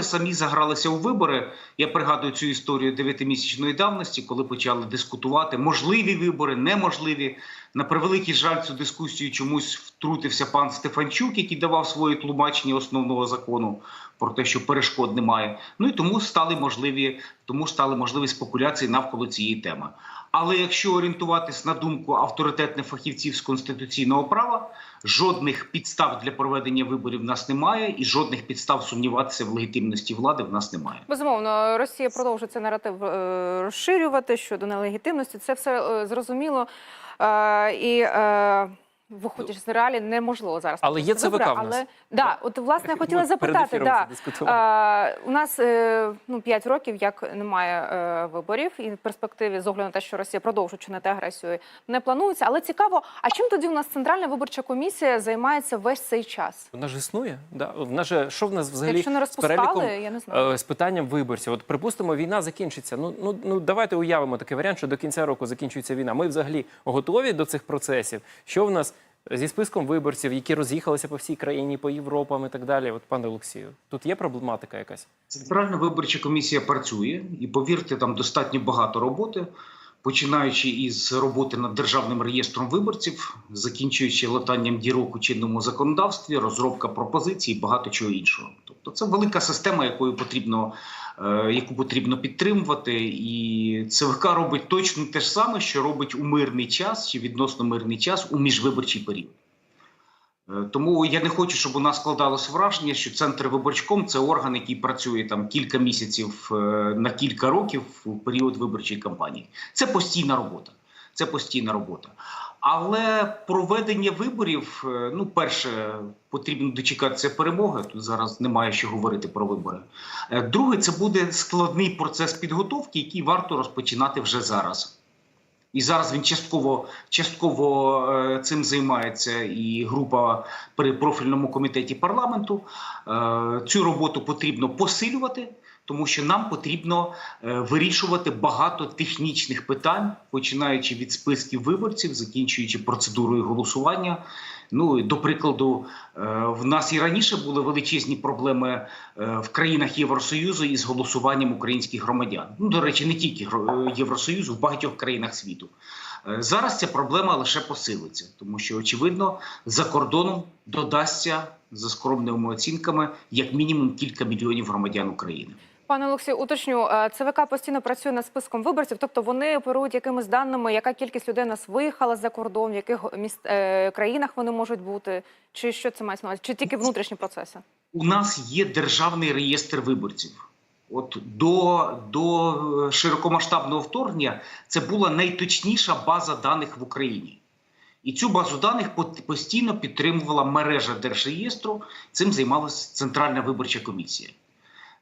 самі загралися у вибори. Я пригадую цю історію дев'ятимісячної давності, коли почали дискутувати можливі вибори, неможливі. На превеликий жаль, цю дискусію чомусь втрутився пан Стефанчук, який давав своє тлумачення основного закону про те, що перешкод немає. Ну і тому стали можливі, тому стали можливі спекуляції навколо цієї теми. Але якщо орієнтуватись на думку авторитетних фахівців з конституційного права, жодних підстав для проведення виборів в нас немає, і жодних підстав сумніватися в легітимності влади в нас немає. Безумовно, Росія продовжує цей наратив е, розширювати щодо нелегітимності. Це все е, зрозуміло. Е, І виходячи з реалій, неможливо зараз. Але є ЦВК в нас. Але да, от власне я хотіла запитати. Да, е, у нас е, ну 5 років, як немає е, виборів, і в перспективі з огляду на те, що Росія продовжує чинити агресію, не планується. Але цікаво, а чим тоді у нас центральна виборча комісія займається весь цей час? Вона ж існує. Да? Вона ж, що в нас взагалі Якщо не з розпускали, переліком я не знаю. е, з питанням виборців? От припустимо, війна закінчиться. Ну, ну, ну давайте уявимо такий варіант, що до кінця року закінчується війна. Ми взагалі готові до цих процесів. Що в нас зі списком виборців, які роз'їхалися по всій країні, по Європам і так далі? От пане Олексію, тут є проблематика якась? Центральна виборча комісія працює, і повірте, там достатньо багато роботи, починаючи із роботи над державним реєстром виборців, закінчуючи латанням дірок у чинному законодавстві, розробка пропозицій, багато чого іншого. Тобто, це велика система, якою потрібно, е, яку потрібно підтримувати, і ЦВК робить точно те ж саме, що робить у мирний час чи відносно мирний час у міжвиборчий період. Е, Тому я не хочу, щоб у нас складалося враження, що центр виборчком це орган, який працює там кілька місяців е, на кілька років у період виборчої кампанії. Це постійна робота. Це постійна робота. Але проведення виборів, е, ну, перше, потрібно дочекатися перемоги. Тут зараз немає що говорити про вибори. Друге, це буде складний процес підготовки, який варто розпочинати вже зараз. І зараз він частково частково е, цим займається і група при профільному комітеті парламенту. Е, цю роботу потрібно посилювати, тому що нам потрібно е, вирішувати багато технічних питань, починаючи від списків виборців, закінчуючи процедурою голосування. Ну до прикладу, е, в нас і раніше були величезні проблеми е, в країнах Євросоюзу із голосуванням українських громадян. Ну, до речі, не тільки е, Євросоюзу, в багатьох країнах світу. Зараз ця проблема лише посилиться, тому що очевидно за кордоном додасться за скромними оцінками як мінімум кілька мільйонів громадян України. Пане Олексію, уточню, е, ЦВК постійно працює над списком виборців, тобто вони оперують якимись даними, яка кількість людей нас виїхала за кордон, в яких міст е, країнах вони можуть бути, чи що це мається на увазі? Чи тільки внутрішні процеси? У нас є державний реєстр виборців. От до, до е, широкомасштабного вторгнення це була найточніша база даних в Україні. І цю базу даних постійно підтримувала мережа Держреєстру. Цим займалася Центральна виборча комісія.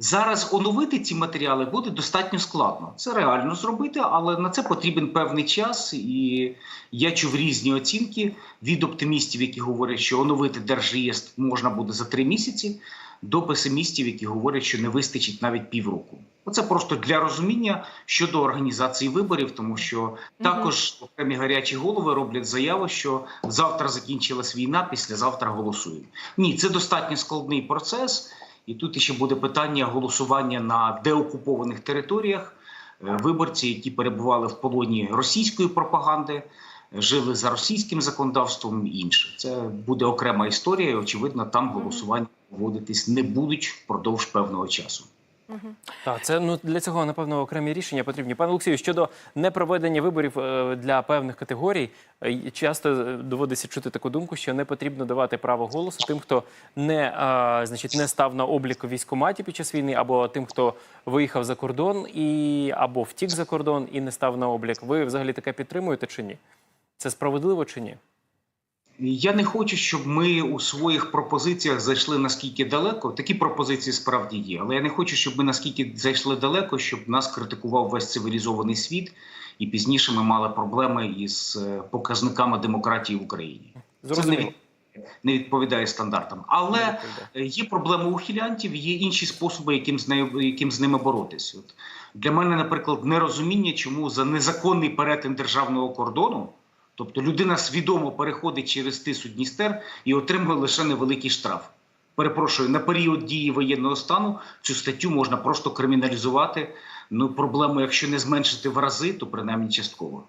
Зараз оновити ці матеріали буде достатньо складно. Це реально зробити, але на це потрібен певний час. І я чув різні оцінки від оптимістів, які говорять, що оновити держреєстр можна буде за три місяці, до песимістів, які говорять, що не вистачить навіть півроку. Оце просто для розуміння щодо організації виборів, тому що також окремі гарячі голови роблять заяву, що завтра закінчилась війна, післязавтра голосуємо. Ні, це достатньо складний процес. І тут ще буде питання голосування на деокупованих територіях. Е, Виборці, які перебували в полоні російської пропаганди, е, жили за російським законодавством і інше. Це буде окрема історія. і, Очевидно, там голосування проводитись не будуть впродовж певного часу. Так, це ну для цього напевно окремі рішення потрібні. Пане Олексію, щодо непроведення виборів е, для певних категорій, е, часто е, доводиться чути таку думку, що не потрібно давати право голосу тим, хто не а, значить не став на облік у військкоматі під час війни, або тим, хто виїхав за кордон і або втік за кордон і не став на облік. Ви взагалі таке підтримуєте чи ні? Це справедливо чи ні? Я не хочу, щоб ми у своїх пропозиціях зайшли наскільки далеко. Такі пропозиції справді є, але я не хочу, щоб ми наскільки зайшли далеко, щоб нас критикував весь цивілізований світ, і пізніше ми мали проблеми із е, показниками демократії в Україні. Це не, Зрозуміло. від- не відповідає стандартам. Але. Е, Є проблеми у хілянтів, є інші способи, яким з нею яким з ними боротися. От для мене, наприклад, нерозуміння, чому за незаконний перетин державного кордону, тобто людина свідомо переходить через тису Дністер і отримує лише невеликий штраф. перепрошую на період дії воєнного стану цю статтю можна просто криміналізувати. Ну проблему, якщо не зменшити в рази, то принаймні частково.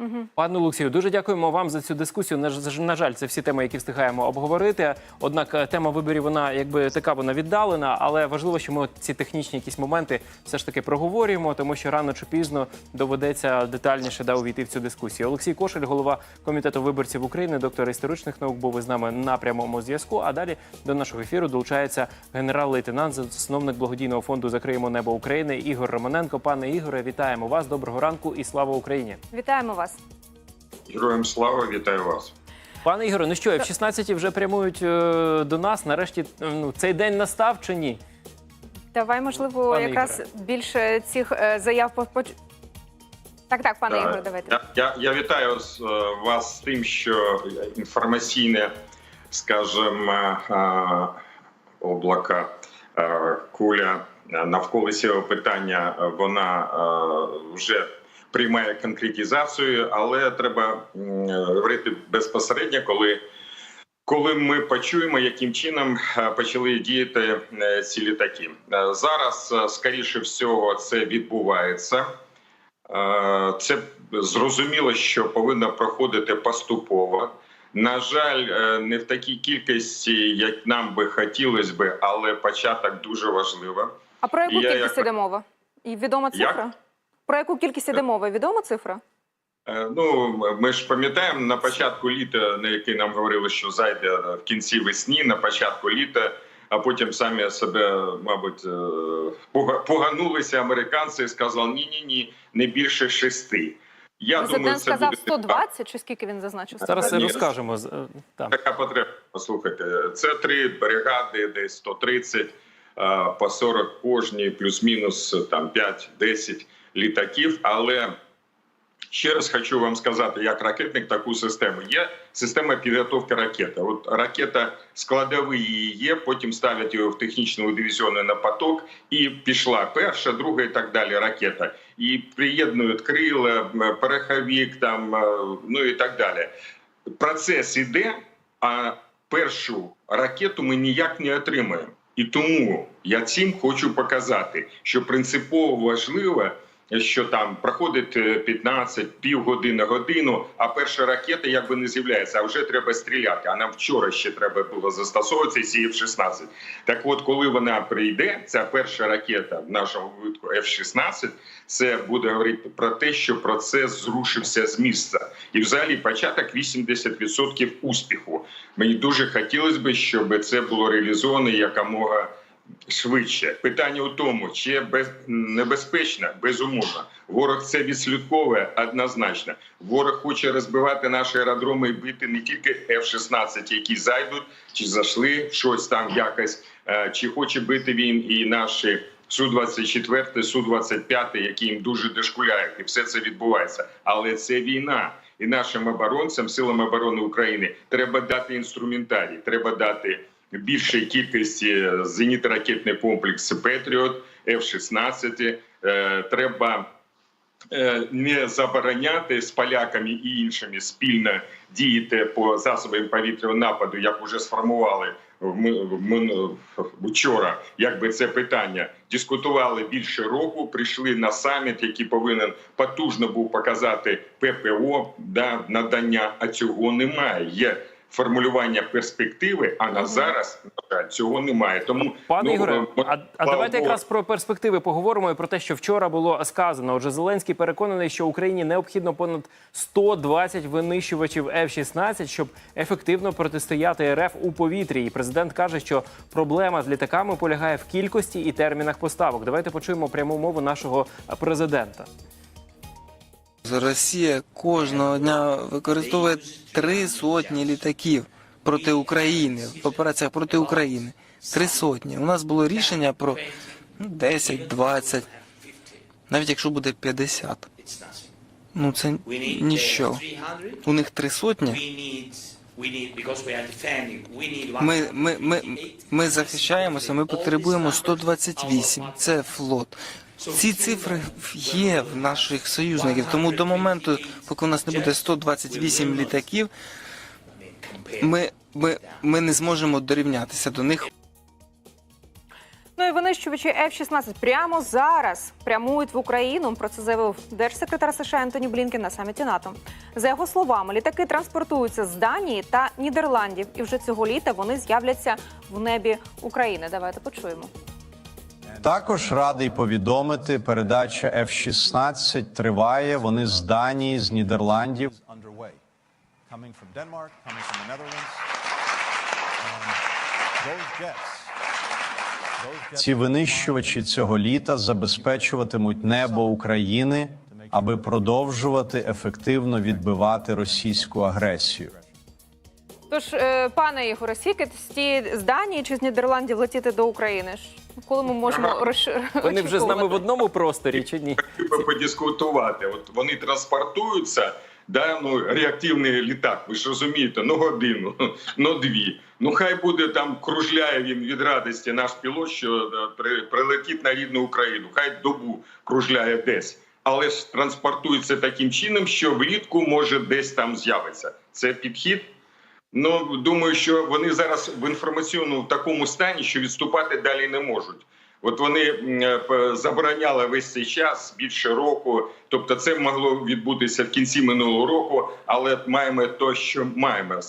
Угу. Пане Олексію, дуже дякуємо вам за цю дискусію. На, жаль, це всі теми, які встигаємо обговорити. Однак е, тема виборів вона якби така вона віддалена, але важливо, що ми ці технічні якісь моменти все ж таки проговорюємо, тому що рано чи пізно доведеться детальніше да, увійти в цю дискусію. Олексій Кошель, голова комітету виборців України, доктор історичних наук, був із нами на прямому зв'язку. А далі до нашого ефіру долучається генерал-лейтенант, засновник благодійного фонду Закриємо небо України Ігор Романенко. Пане Ігоре, вітаємо вас. Доброго ранку і слава Україні. Вітаємо вас. Героям слава, вітаю вас. Пане Ігоре, ну що, F-16 вже прямують е, до нас. Нарешті е, ну, цей день настав чи ні? Давай, можливо, Пане якраз Ігоре. більше цих е, заяв по по- Так, так, пане Ігоре, давайте. Я, я, я вітаю з, е, вас з тим, що інформаційне, скажімо, е, облака, е, куля е, навколо цього питання, е, вона е, вже приймає конкретизацію, але треба говорити безпосередньо, коли. Коли ми почуємо, яким чином е, почали діяти е, ці літаки, Е, зараз скоріше всього це відбувається. Це зрозуміло, що повинно проходити поступово. На жаль, не в такій кількості, як нам би хотілося би, але початок дуже важливо. А про яку Я кількість як- іде мова? І відома Як? Про яку кількість іде мова? Відома цифра? Е, Ну, ми ж пам'ятаємо на початку літа, на який нам говорили, що зайде в кінці весні, на початку літа, а потім самі себе, мабуть, е, поганулися американці і сказали: ні, ні, ні, не більше шести. Я Президент думаю, це сказав буде 120, чи скільки він зазначив? Зараз Ні. розкажемо. е, Там. така потреба. Послухайте, це три бригади, десь 130, е, по 40 кожній, плюс-мінус е, там 5-10 літаків. Але ще раз хочу вам сказати, як ракетник таку систему. Є система підготовки ракети. От ракета складовий її є, потім ставлять його в технічному дивізіону на поток, і пішла перша, друга і так далі ракета. І приєднують крила, м, пороховик, там, е, ну і так далі. Процес іде, а першу ракету ми ніяк не отримаємо. І тому я цим хочу показати, що принципово важливо, що там проходить е, 15, півгодини, годину, а перша ракета якби не з'являється, а вже треба стріляти. А нам вчора ще треба було застосовувати ці F-16. Так от, коли вона прийде, ця перша ракета в нашому випадку F-16, це буде говорити про те, що процес зрушився з місця. І взагалі початок 80% успіху. Мені дуже хотілося б, щоб це було реалізовано якомога швидше. Питання у тому, чи без небезпечно, безумовно. Ворог це відслідковує однозначно. Ворог хоче розбивати наші аеродроми і бити не тільки F-16, які зайдуть чи зайшли щось там якось, е, чи хоче бити він і наші. Су-24, Су-25, які їм дуже дошкуляють, і все це відбувається. Але це війна, і нашим оборонцям, силам оборони України, треба дати інструментарій, треба дати більшої кількості зенітно-ракетний комплекс Петріот, F-16. Е, Треба е, не забороняти з поляками і іншими спільно діяти по засобам повітряного нападу, як вже сформували вчора. Якби це питання дискутували більше року. Прийшли на саміт, який повинен потужно був показати ППО да надання. А цього немає. Є формулювання перспективи. А на зараз на жаль, цього немає. Тому Пане ну, Ігоре, а, а давайте Богу. якраз про перспективи поговоримо і про те, що вчора було сказано. Отже, Зеленський переконаний, що Україні необхідно понад 120 винищувачів F-16, щоб ефективно протистояти РФ у повітрі. І президент каже, що проблема з літаками полягає в кількості і термінах поставок. Давайте почуємо пряму мову нашого президента. Росія кожного дня використовує три сотні літаків проти України в операціях проти України. Три сотні. У нас було рішення про ну, 10, 20, навіть якщо буде 50. Ну це ніщо. У них три сотні. Ми, ми, ми, ми захищаємося, ми потребуємо 128. Це флот. Ці цифри є в наших союзників. Тому до моменту, поки у нас не буде 128 літаків, ми, ми, ми не зможемо дорівнятися до них. Ну і винищувачі F-16 прямо зараз прямують в Україну. Про це заявив держсекретар США Антоні Блінкен на саміті НАТО. За його словами, літаки транспортуються з Данії та Нідерландів, і вже цього літа вони з'являться в небі України. Давайте почуємо. Також радий повідомити, передача F-16 триває. Вони з Данії, з Нідерландів. Um, Ці винищувачі цього літа забезпечуватимуть небо України, аби продовжувати ефективно відбивати російську агресію. Тож, е, пане Ігоре, скільки з Данії чи з Нідерландів летіти до України? Коли ми можемо розширити? Вони вже з нами в одному просторі чи ні? Хотів би подискутувати. От вони транспортуються. Да, ну реактивний літак, ви ж розумієте, ну годину, ну дві. Ну хай буде там кружляє він від радості наш пілот, що е, при, прилетить на рідну Україну. Хай добу кружляє десь, але ж транспортується таким чином, що влітку може десь там з'явиться. Це підхід. Ну думаю, що вони зараз в інформаційному такому стані, що відступати далі не можуть. От вони е, забороняли весь цей час більше року. Тобто, це могло відбутися в кінці минулого року, але маємо то, що маємо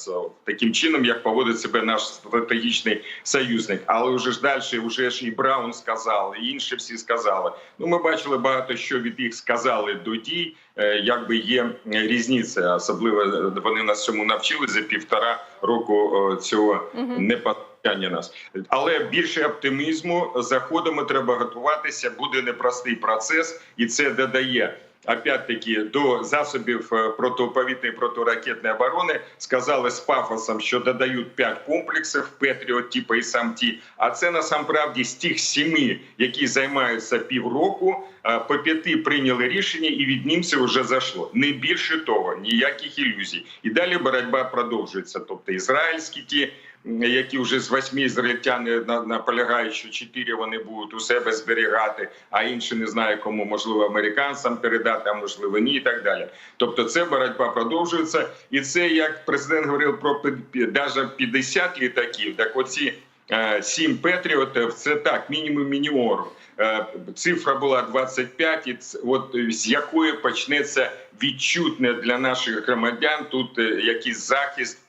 таким чином, як поводить себе наш стратегічний союзник. Але вже ж далі, вже ж і Браун сказав, і інші всі сказали. Ну, ми бачили багато що від їх сказали до дій. Е, Якби є різниця, особливо е, вони нас цьому навчили за півтора року цього непостачання нас. Але більше оптимізму заходимо. Треба готуватися. Буде непростий процес, і це додає. Опять-таки до засобів е, протиповітряної протиракетної оборони сказали з пафосом, що додають 5 комплексів Петріот, типу і самті. А це насамправді з тих семи, які займаються півроку, е, по п'яти прийняли рішення, і від німців вже зайшло. Не більше того, ніяких ілюзій. І далі боротьба продовжується. Тобто ізраїльські ті які вже з восьми ізраїльтяни наполягають, що чотири вони будуть у себе зберігати, а інші не знаю кому, можливо, американцям передати, а можливо ні, і так далі. Тобто, це боротьба продовжується, і це як президент говорив про навіть 50 літаків. Так, оці е, сім петріотів це так, мінімум мінімум. Е, Цифра була 25, і от е, з якої почнеться відчутне для наших громадян тут якийсь захист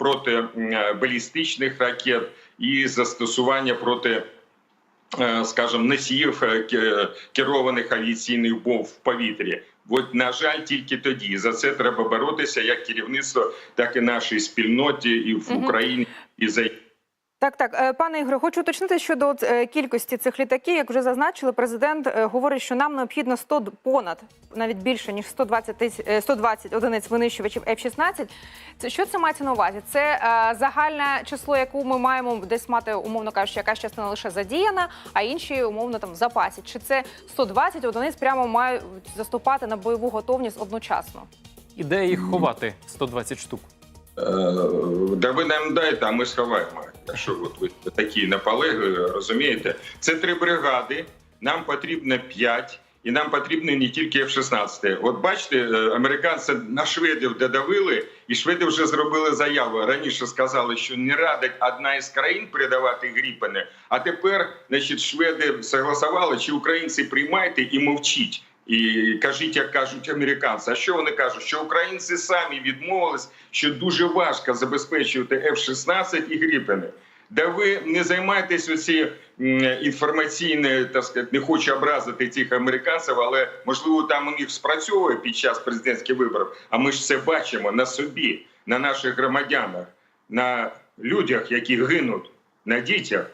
проти балістичних ракет і застосування проти, е, скажімо, носіїв е, керованих авіаційних бомб в повітрі. От, на жаль, тільки тоді за це треба боротися як керівництво, так і нашій спільноті, і в Україні, і за Так, так, Е, пане Ігоре, хочу уточнити щодо е, кількості цих літаків. Як вже зазначили, президент е, говорить, що нам необхідно 100 понад навіть більше ніж 120 тисяч 120 одиниць винищувачів F-16. Це що це мається на увазі? Це е, загальне число, яку ми маємо десь мати, умовно кажучи, якась частина лише задіяна, а інші умовно там в запасі. Чи це 120 одиниць прямо мають заступати на бойову готовність одночасно? І де їх ховати 120 штук? Е, Да ви нам дайте, а ми сховаємо. Якщо от ви такі наполегливі, розумієте, це три бригади. Нам потрібно п'ять, і нам потрібно не тільки F-16. От бачите, е, американці на шведів додавили, і шведи вже зробили заяву. Раніше сказали, що не радить одна із країн передавати гріпени. А тепер, значить, шведи согласували, чи українці приймайте і мовчіть. І кажіть, як кажуть американці. А що вони кажуть? Що українці самі відмовились, що дуже важко забезпечувати F-16 і Гріпени. Да ви не займайтесь оці інформаційне, так сказати, не хочу образити цих американців, але можливо там у них спрацьовує під час президентських виборів. А ми ж це бачимо на собі, на наших громадянах, на людях, які гинуть, на дітях.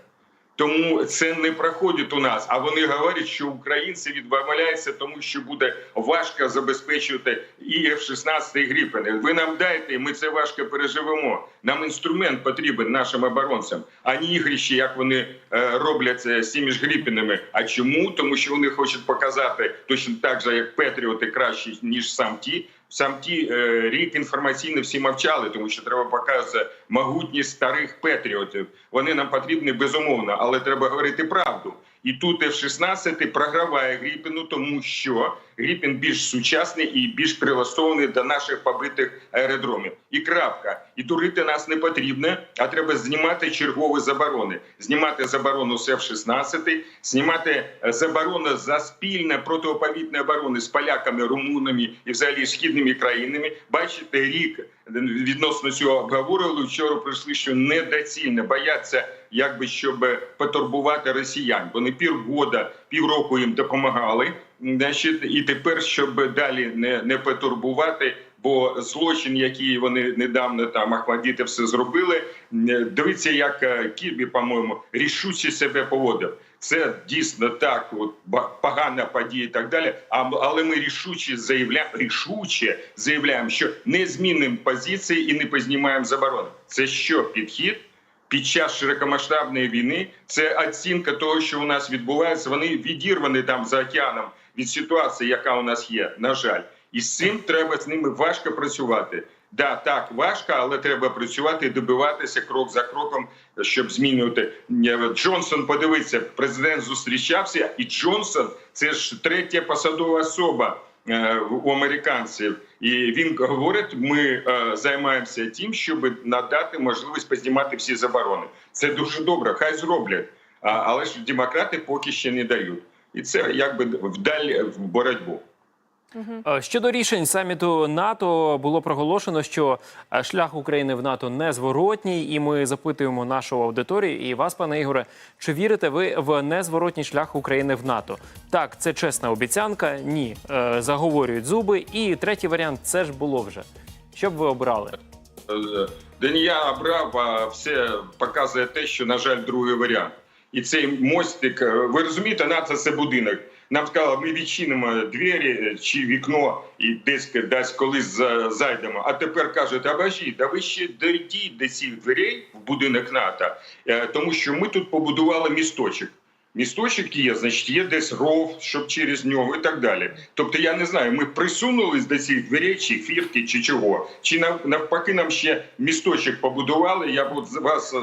Тому це не проходить у нас. А вони говорять, що українці відмовляються, тому що буде важко забезпечувати і F-16, і Гріпени. Ви нам дайте, ми це важко переживемо. Нам інструмент потрібен нашим оборонцям, а не ігрищі, як вони е, роблять це з цими ж Гріпенами. А чому? Тому що вони хочуть показати точно так же, як Петріоти кращі ніж сам ті. Сам ті е, рік інформаційно всі мовчали, тому що треба показувати могутність старих патріотів. Вони нам потрібні безумовно, але треба говорити правду. І тут F-16 програває Гріпіну, тому що Гріпін більш сучасний і більш прилаштований до наших побитих аеродромів. І крапка. І турити нас не потрібно, а треба знімати чергові заборони. Знімати заборону з F-16, знімати е, заборону за спільне протиповітне оборони з поляками, румунами і взагалі східними країнами. Бачите, рік відносно цього обговорювали. Вчора прийшли, що недоцільно бояться, якби щоб потурбувати росіян. Вони півгода, півроку їм допомагали. Значить, і тепер, щоб далі не, не потурбувати. Бо злочин, який вони недавно там Ахмадіти все зробили, дивіться, як е, Кірбі, по-моєму, рішуче себе поводив. Це дійсно так, от погана подія і так далі. А але ми рішуче заявляємо, рішуче заявляємо, що не змінимо позиції і не познімаємо заборони. Це що підхід? Під час широкомасштабної війни це оцінка того, що у нас відбувається. Вони відірвані там за океаном від ситуації, яка у нас є. На жаль, і з цим треба з ними важко працювати. Да, так важко, але треба працювати і добиватися крок за кроком, щоб змінювати Е, Джонсон. Подивиться, президент зустрічався, і Джонсон це ж третя посадова особа у американців. І він говорить: ми е, займаємося тим, щоб надати можливість познімати всі заборони. Це дуже добре, хай зроблять. Але ж демократи поки ще не дають. І це якби вдаль в боротьбу. Е, Щодо рішень саміту НАТО було проголошено, що е, шлях України в НАТО незворотній, і ми запитуємо нашу аудиторію і вас, пане Ігоре, чи вірите ви в незворотній шлях України в НАТО? Так, це чесна обіцянка. Ні, Е, заговорюють зуби. І третій варіант це ж було вже. Що б ви обрали? Да не я обрав, а все показує те, що, на жаль, другий варіант. І цей мостик, ви розумієте, НАТО це будинок. Нам сказали, ми відчинимо двері чи вікно і десь десь колись за- зайдемо. А тепер кажуть, обожіть, а ви ще дійдіть до цих дверей в будинок НАТО, е, тому що ми тут побудували місточок. Місточок є, значить, є десь ров, щоб через нього і так далі. Тобто, я не знаю, ми присунулись до цих дверей, чи фірки, чи чого. Чи навпаки нам ще місточок побудували, я б вас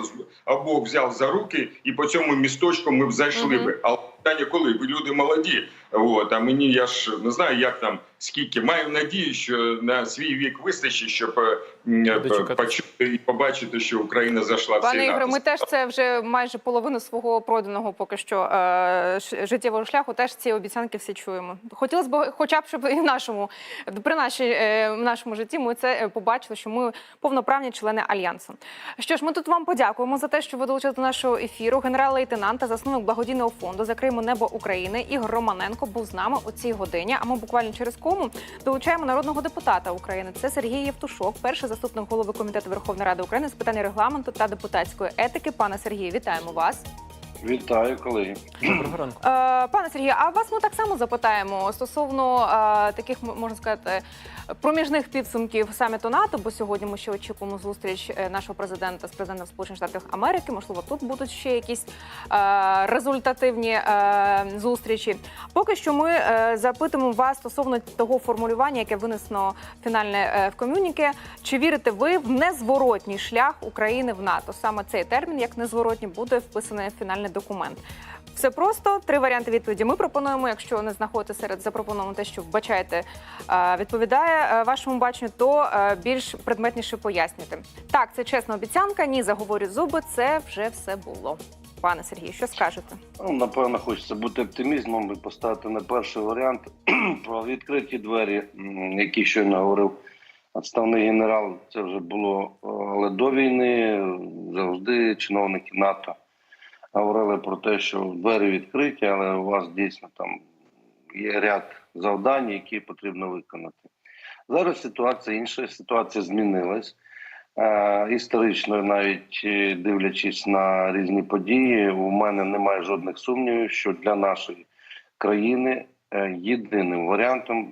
обох взяв за руки, і по цьому місточку ми б зайшли Мгм. би. Питання коли? Ви люди молоді. От, а мені я ж не знаю, як там, скільки. Маю надію, що на свій вік вистачить, щоб е, е, почути і побачити, що Україна зайшла в цей Пане Ігоре, ми теж це вже майже половину свого пройденого поки що е, життєвого шляху. Теж ці обіцянки всі чуємо. Хотілося б, хоча б щоб і в нашому при нашій е, в нашому житті ми це побачили, що ми повноправні члени альянсу. Що ж, ми тут вам подякуємо за те, що ви долучили до нашого ефіру. Генерал-лейтенант та засновник благодійного фонду Закриємо небо України Ігор Романенко був з нами у цій годині. А ми буквально через кому долучаємо народного депутата України. Це Сергій Євтушок, перший заступник голови комітету Верховної Ради України з питань регламенту та депутатської етики. Пане Сергію, вітаємо вас. Вітаю, колеги. Доброго ранку. Е, пане Сергію, а вас ми так само запитаємо стосовно е, таких можна сказати проміжних підсумків саміту НАТО. Бо сьогодні ми ще очікуємо зустріч е, нашого президента з президентом Сполучених Штатів Америки. Можливо, тут будуть ще якісь е, результативні е, зустрічі. Поки що ми е, запитуємо вас стосовно того формулювання, яке винесено фінальне е, в ком'юніке. Чи вірите ви в незворотній шлях України в НАТО? Саме цей термін, як незворотній, буде вписаний в фінальний документ. Все просто три варіанти відповіді. Ми пропонуємо, якщо не знаходите серед запропонованого те, що вбачаєте, е, відповідає е, вашому баченню, то е, більш предметніше пояснюйте. Так, це чесна обіцянка. Ні, заговорю зуби. Це вже все було. Пане Сергію, що скажете? Ну, напевно, хочеться бути оптимізмом і поставити на перший варіант про відкриті двері, які щойно говорив відставний генерал. Це вже було, але до війни завжди чиновники НАТО говорили про те, що двері відкриті, але у вас дійсно там є ряд завдань, які потрібно виконати. Зараз ситуація інша, ситуація змінилась. Е, історично, навіть е, дивлячись на різні події, у мене немає жодних сумнівів, що для нашої країни е, єдиним варіантом,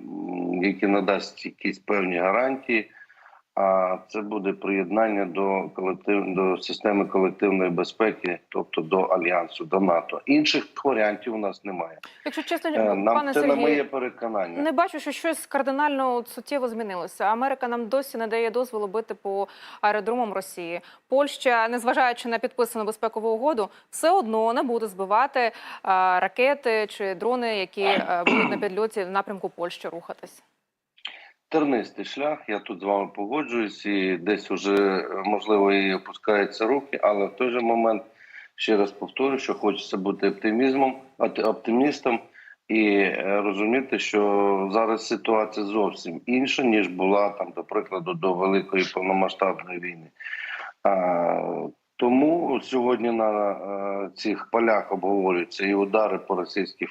який надасть якісь певні гарантії, А це буде приєднання до колектив до системи колективної безпеки, тобто до альянсу, до НАТО. Інших варіантів у нас немає. Якщо чесно, Е, Нам пане це на моє переконання. Не бачу, що щось кардинально суттєво змінилося. Америка нам досі не дає дозволу бити по аеродромам Росії. Польща, незважаючи на підписану безпекову угоду, все одно не буде збивати а, ракети чи дрони, які е, будуть на підльоті в напрямку Польщі рухатись. Тернистий шлях. Я тут з вами погоджуюсь, і десь уже можливо і опускаються руки, але в той же момент ще раз повторю, що хочеться бути оптимізмом, оптимістом і е, розуміти, що зараз ситуація зовсім інша ніж була там, до прикладу, до великої повномасштабної війни. Тому сьогодні на е, цих полях обговорюються і удари по російській